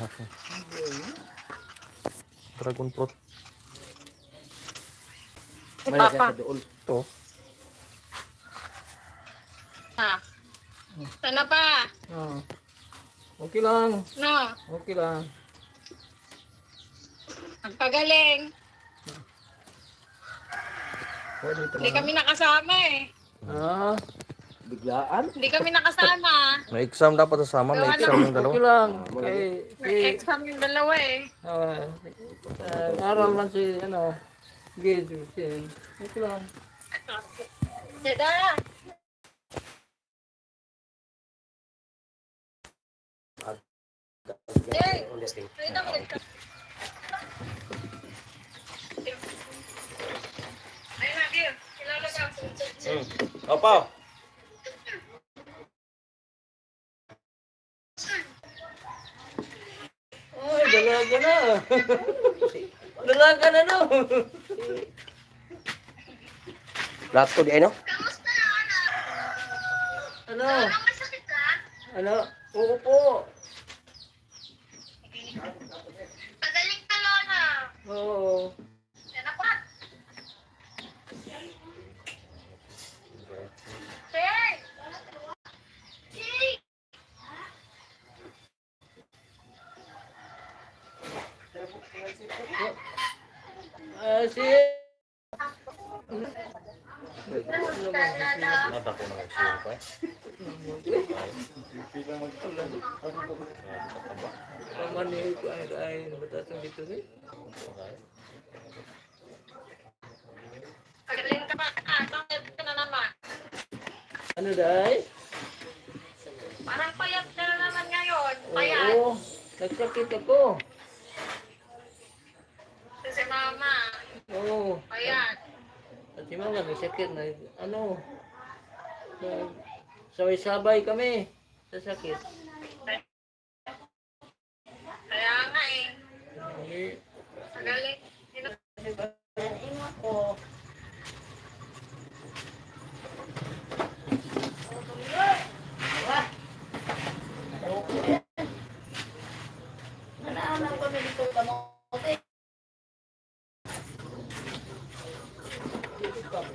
kahapon. Dragon fruit. Malagyan Papa. Ito. Ha? Sana pa? Ah. Okay lang. No? Okay lang. Nagpagaling. Pwede ito. Hindi kami nakasama eh. Ah. Biglaan? Hindi kami nakasama. May exam dapat sasama. May exam yung dalawa. Okay lang. Kay, May kay, exam yung dalawa eh. ah, ah, aral man si, ano, Gage. si- Okay lang. Dada! Hey! Pwede mo. Ayun na, Gil. Kilala ka. Hmm. Opo. Ay, dalaga na. dalaga na, no? Ko di ay no? Ano? Ano? Oo po. Pagaling ka, Lona. Oo. Yan ako. Hey! Hey! Ah, si... Nata ko na pa eh. Ko ay ay batasang dito ni. Pagaling ka pa. Tangit ka na naman. Ano dai? Parang payat ka na naman ngayon. Payat. Oo. Nagsakit ako. Si mama. Oo. Payat. At si mama nagsakit na ano. na- Sabay-sabay kami sa sakit. Kaya nga eh. Pagaling.